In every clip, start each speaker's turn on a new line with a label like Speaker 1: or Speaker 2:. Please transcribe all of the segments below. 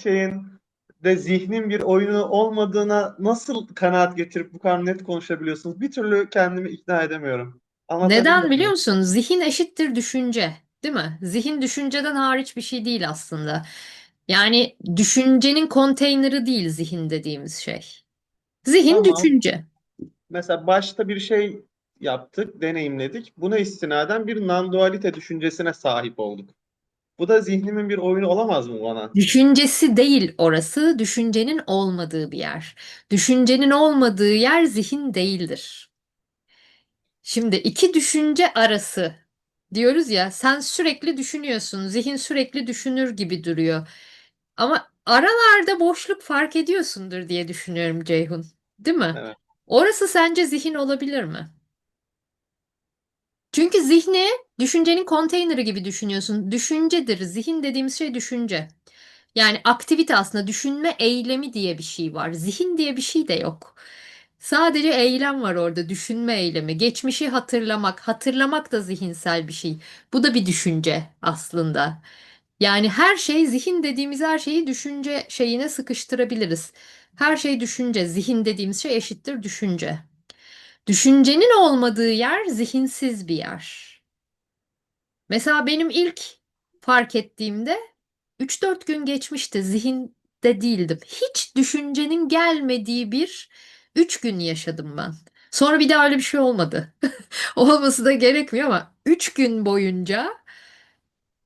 Speaker 1: şeyin de zihnin bir oyunu olmadığına nasıl kanaat getirip bu kadar net konuşabiliyorsunuz? Bir türlü kendimi ikna edemiyorum.
Speaker 2: Neden
Speaker 1: mi?
Speaker 2: biliyor musun? Zihin eşittir düşünce, değil mi? Zihin düşünceden hariç bir şey değil aslında. Yani düşüncenin konteyneri değil zihin dediğimiz şey. Zihin
Speaker 1: Tamam.
Speaker 2: düşünce.
Speaker 1: Mesela başta bir şey yaptık, deneyimledik. Buna istinaden bir non-dualite düşüncesine sahip olduk. Bu da zihnimin bir oyunu olamaz mı bana?
Speaker 2: Düşüncesi değil orası, düşüncenin olmadığı bir yer. Düşüncenin olmadığı yer zihin değildir. Şimdi iki düşünce arası diyoruz ya, sen sürekli düşünüyorsun, zihin sürekli düşünür gibi duruyor. Ama aralarda boşluk fark ediyorsundur diye düşünüyorum Ceyhun. Değil mi?
Speaker 1: Evet.
Speaker 2: Orası sence zihin olabilir mi? Çünkü zihni düşüncenin konteyneri gibi düşünüyorsun. Düşüncedir. Zihin dediğimiz şey düşünce. Yani aktivite aslında düşünme eylemi diye bir şey var. Zihin diye bir şey de yok. Sadece eylem var orada, düşünme eylemi. Geçmişi hatırlamak, hatırlamak da zihinsel bir şey. Bu da bir düşünce aslında. Yani her şey, zihin dediğimiz her şeyi düşünce şeyine sıkıştırabiliriz. Her şey düşünce, zihin dediğimiz şey eşittir düşünce. Düşüncenin olmadığı yer zihinsiz bir yer. Mesela benim ilk fark ettiğimde 3-4 gün geçmişti. Zihinde değildim. Hiç düşüncenin gelmediği bir 3 gün yaşadım ben. Sonra bir daha öyle bir şey olmadı. Olması da gerekmiyor ama 3 gün boyunca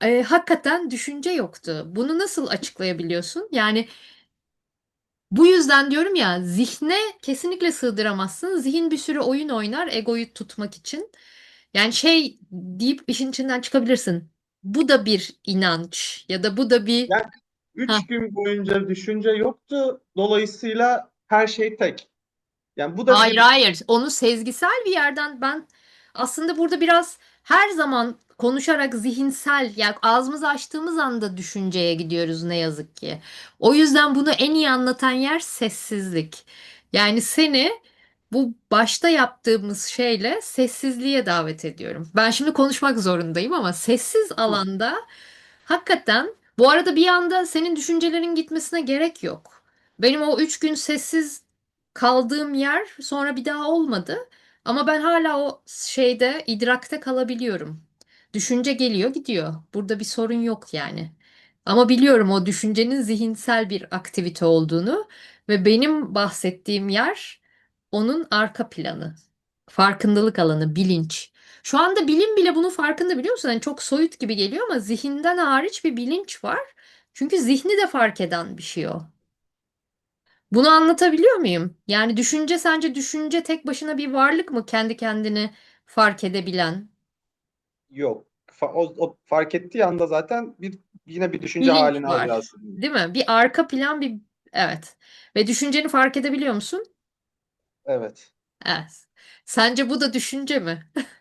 Speaker 2: e, hakikaten düşünce yoktu. Bunu nasıl açıklayabiliyorsun? Yani bu yüzden diyorum ya zihne kesinlikle sığdıramazsın. Zihin bir sürü oyun oynar egoyu tutmak için. Yani şey deyip işin içinden çıkabilirsin. Bu da bir inanç ya da bu da bir
Speaker 1: Yani üç
Speaker 2: Ha.
Speaker 1: gün boyunca düşünce yoktu. Dolayısıyla her şey tek. Yani bu da
Speaker 2: Hayır
Speaker 1: bir
Speaker 2: hayır onu sezgisel bir yerden ben aslında burada biraz her zaman konuşarak zihinsel yani ağzımızı açtığımız anda düşünceye gidiyoruz ne yazık ki. O yüzden bunu en iyi anlatan yer sessizlik. Yani seni bu başta yaptığımız şeyle sessizliğe davet ediyorum. Ben şimdi konuşmak zorundayım ama sessiz alanda hakikaten bu arada bir anda senin düşüncelerin gitmesine gerek yok. Benim o üç gün sessiz kaldığım yer sonra bir daha olmadı. Ama ben hala o şeyde idrakte kalabiliyorum. Düşünce geliyor gidiyor. Burada bir sorun yok yani. Ama biliyorum o düşüncenin zihinsel bir aktivite olduğunu ve benim bahsettiğim yer onun arka planı. Farkındalık alanı, bilinç. Şu anda bilim bile bunun farkında biliyor musun? Yani çok soyut gibi geliyor ama zihinden hariç bir bilinç var. Çünkü zihni de fark eden bir şey o. Bunu anlatabiliyor muyum? Yani düşünce sence düşünce tek başına bir varlık mı kendi kendini fark edebilen?
Speaker 1: yok. Fa- O, o fark ettiği anda zaten bir yine bir düşünce
Speaker 2: Bilinç
Speaker 1: halini
Speaker 2: var.
Speaker 1: alıyor aslında.
Speaker 2: Değil mi? Bir arka plan bir evet. Ve düşünceni fark edebiliyor musun?
Speaker 1: Evet.
Speaker 2: Evet. Sence bu da düşünce mi?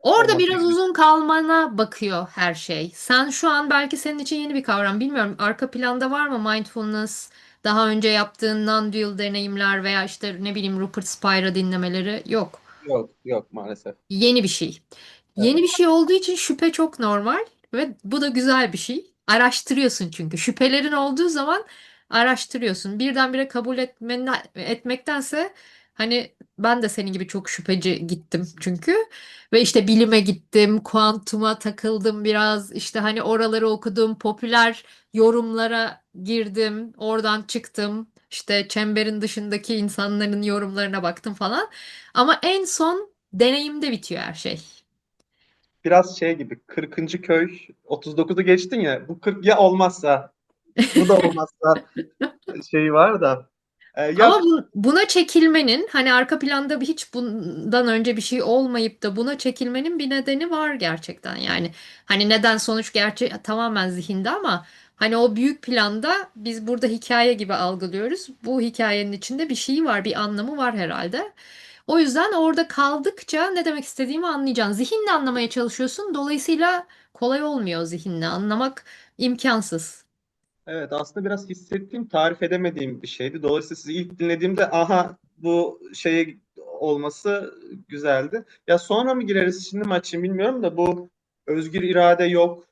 Speaker 2: Orada
Speaker 1: Olması
Speaker 2: biraz uzun kalmana bakıyor her şey. Sen şu an belki senin için yeni bir kavram. Bilmiyorum arka planda var mı mindfulness, daha önce yaptığın non-dual deneyimler veya işte ne bileyim Rupert Spira dinlemeleri yok.
Speaker 1: Yok, yok maalesef.
Speaker 2: Yeni bir şey. Yeni
Speaker 1: Evet.
Speaker 2: bir şey olduğu için şüphe çok normal ve bu da güzel bir şey. Araştırıyorsun çünkü. Şüphelerin olduğu zaman araştırıyorsun. Birdenbire kabul etmen, etmektense hani ben de senin gibi çok şüpheci gittim çünkü. Ve işte bilime gittim, kuantuma takıldım biraz. İşte hani oraları okudum, popüler yorumlara girdim, oradan çıktım. İşte çemberin dışındaki insanların yorumlarına baktım falan. Ama en son deneyimde bitiyor her şey.
Speaker 1: Biraz şey gibi 40. köy 39'u geçtin ya bu 40 ya olmazsa bu da olmazsa şeyi var da e, ya
Speaker 2: Ama bu- buna çekilmenin hani arka planda bir hiç bundan önce bir şey olmayıp da buna çekilmenin bir nedeni var gerçekten. Yani hani neden sonuç gerçi tamamen zihinde ama hani o büyük planda biz burada hikaye gibi algılıyoruz. Bu hikayenin içinde bir şey var, bir anlamı var herhalde. O yüzden orada kaldıkça ne demek istediğimi anlayacaksın. Zihinle anlamaya çalışıyorsun. Dolayısıyla kolay olmuyor zihinle anlamak imkansız.
Speaker 1: Evet aslında biraz hissettiğim tarif edemediğim bir şeydi. Dolayısıyla sizi ilk dinlediğimde aha bu şeye olması güzeldi. Ya sonra mı gireriz şimdi mi açayım bilmiyorum da bu özgür irade yok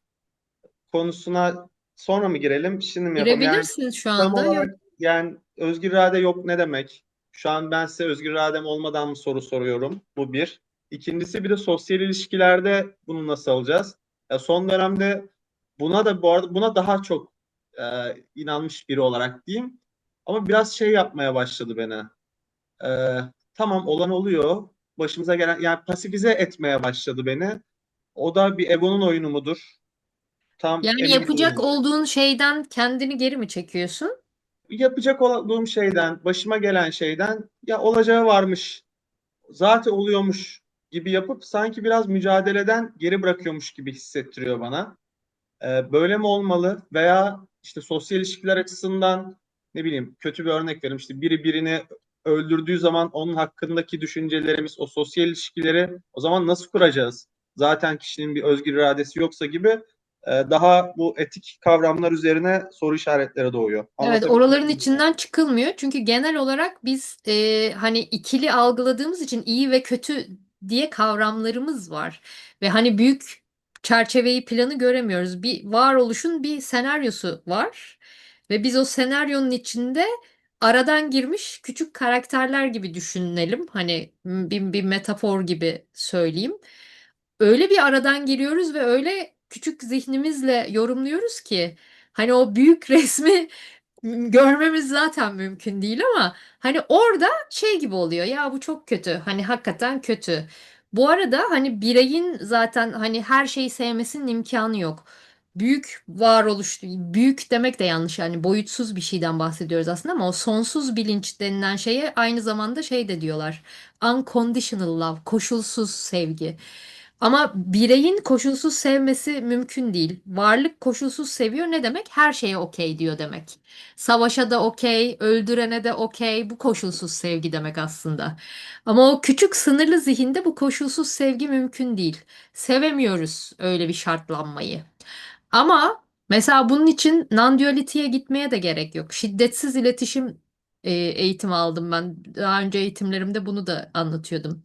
Speaker 1: konusuna sonra mı girelim, şimdi mi yapalım? Yani
Speaker 2: Girebilirsin şu
Speaker 1: tam
Speaker 2: anda. Yok.
Speaker 1: olarak yani özgür irade yok ne demek? Şu an ben size özgür iradem olmadan mı soru soruyorum? Bu bir. İkincisi bir de sosyal ilişkilerde bunu nasıl alacağız? Ya son dönemde buna da bu arada buna daha çok e, inanmış biri olarak diyeyim. Ama biraz şey yapmaya başladı beni. E, tamam olan oluyor. Başımıza gelen yani pasifize etmeye başladı beni. O da bir egonun oyunu mudur? Tam
Speaker 2: Yani yapacak
Speaker 1: değilim.
Speaker 2: olduğun şeyden kendini geri mi çekiyorsun?
Speaker 1: Yapacak olduğum şeyden, başıma gelen şeyden ya olacağı varmış, zaten oluyormuş gibi yapıp sanki biraz mücadeleden geri bırakıyormuş gibi hissettiriyor bana. Ee, böyle mi olmalı? Veya işte sosyal ilişkiler açısından ne bileyim kötü bir örnek vereyim. İşte biri birini öldürdüğü zaman onun hakkındaki düşüncelerimiz, o sosyal ilişkileri o zaman nasıl kuracağız? Zaten kişinin bir özgür iradesi yoksa gibi e, daha bu etik kavramlar üzerine soru işaretleri doğuyor.
Speaker 2: Evet, oraların içinden çıkılmıyor. Çünkü genel olarak biz e, hani ikili algıladığımız için iyi ve kötü diye kavramlarımız var. Ve hani büyük çerçeveyi, planı göremiyoruz. Bir varoluşun bir senaryosu var. Ve biz o senaryonun içinde aradan girmiş küçük karakterler gibi düşünelim. Hani bir, bir metafor gibi söyleyeyim. Öyle bir aradan giriyoruz ve öyle küçük zihnimizle yorumluyoruz ki hani o büyük resmi görmemiz zaten mümkün değil ama hani orada şey gibi oluyor ya bu çok kötü hani hakikaten kötü. Bu arada hani bireyin zaten hani her şeyi sevmesinin imkanı yok. Büyük varoluş, büyük demek de yanlış yani boyutsuz bir şeyden bahsediyoruz aslında ama o sonsuz bilinç denilen şeye aynı zamanda şey de diyorlar. Unconditional love, koşulsuz sevgi. Ama bireyin koşulsuz sevmesi mümkün değil. Varlık koşulsuz seviyor ne demek? Her şeye okey diyor demek. Savaşa da okey, öldürene de okey. Bu koşulsuz sevgi demek aslında. Ama o küçük sınırlı zihinde bu koşulsuz sevgi mümkün değil. Sevemiyoruz öyle bir şartlanmayı. Ama mesela bunun için non-duality'ye gitmeye de gerek yok. Şiddetsiz iletişim e, eğitimi aldım ben. Daha önce eğitimlerimde bunu da anlatıyordum.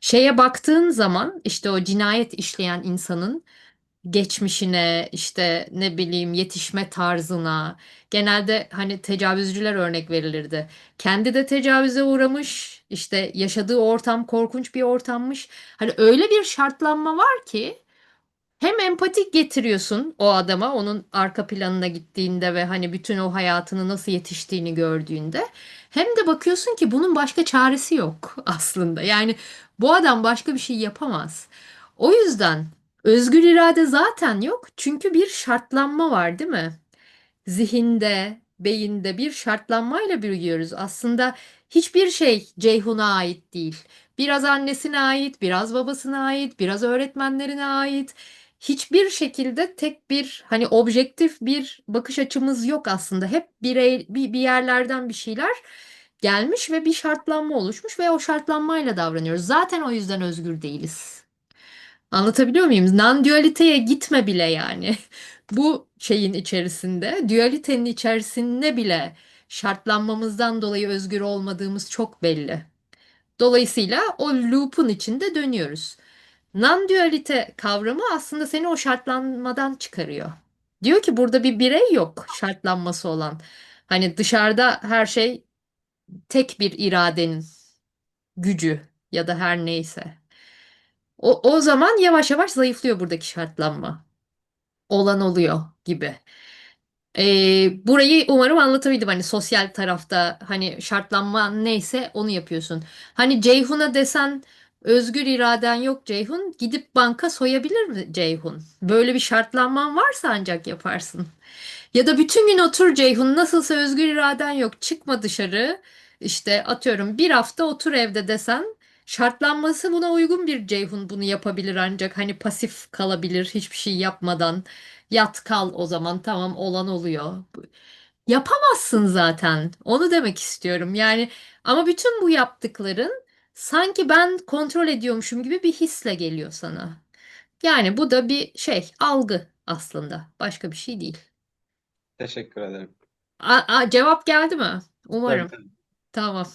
Speaker 2: Şeye baktığın zaman işte o cinayet işleyen insanın geçmişine, işte ne bileyim yetişme tarzına, genelde hani tecavüzcüler örnek verilirdi. Kendi de tecavüze uğramış, işte yaşadığı ortam korkunç bir ortammış. Hani öyle bir şartlanma var ki hem empatik getiriyorsun o adama, onun arka planına gittiğinde ve hani bütün o hayatını nasıl yetiştiğini gördüğünde, hem de bakıyorsun ki bunun başka çaresi yok aslında. Yani bu adam başka bir şey yapamaz. O yüzden özgür irade zaten yok. Çünkü bir şartlanma var, değil mi? Zihinde, beyinde bir şartlanmayla büyüyoruz. Aslında hiçbir şey Ceyhun'a ait değil. Biraz annesine ait, biraz babasına ait, biraz öğretmenlerine ait. Hiçbir şekilde tek bir hani objektif bir bakış açımız yok aslında. Hep birey, bir, bir yerlerden bir şeyler gelmiş ve bir şartlanma oluşmuş ve o şartlanmayla davranıyoruz. Zaten o yüzden özgür değiliz. Anlatabiliyor muyum? Non-dualiteye gitme bile yani. Bu şeyin içerisinde, dualitenin içerisinde bile şartlanmamızdan dolayı özgür olmadığımız çok belli. Dolayısıyla o loop'un içinde dönüyoruz. Non-dualite kavramı aslında seni o şartlanmadan çıkarıyor. Diyor ki burada bir birey yok şartlanması olan. Hani dışarıda her şey tek bir iradenin gücü ya da her neyse. O, o zaman yavaş yavaş zayıflıyor buradaki şartlanma. Olan oluyor gibi. Ee, burayı umarım anlatabildim. Hani sosyal tarafta hani şartlanma neyse onu yapıyorsun. Hani Ceyhun'a desen özgür iraden yok Ceyhun. Gidip banka soyabilir mi Ceyhun? Böyle bir şartlanman varsa ancak yaparsın. Ya da bütün gün otur Ceyhun nasılsa özgür iraden yok çıkma dışarı işte atıyorum bir hafta otur evde desen şartlanması buna uygun bir Ceyhun bunu yapabilir ancak hani pasif kalabilir hiçbir şey yapmadan yat kal o zaman tamam olan oluyor. Yapamazsın zaten onu demek istiyorum yani ama bütün bu yaptıkların sanki ben kontrol ediyormuşum gibi bir hisle geliyor sana. Yani bu da bir şey algı aslında başka bir şey değil.
Speaker 1: Teşekkür ederim.
Speaker 2: A- a- cevap geldi mi?
Speaker 1: Tabii
Speaker 2: Umarım.
Speaker 1: tabii.
Speaker 2: Tamam.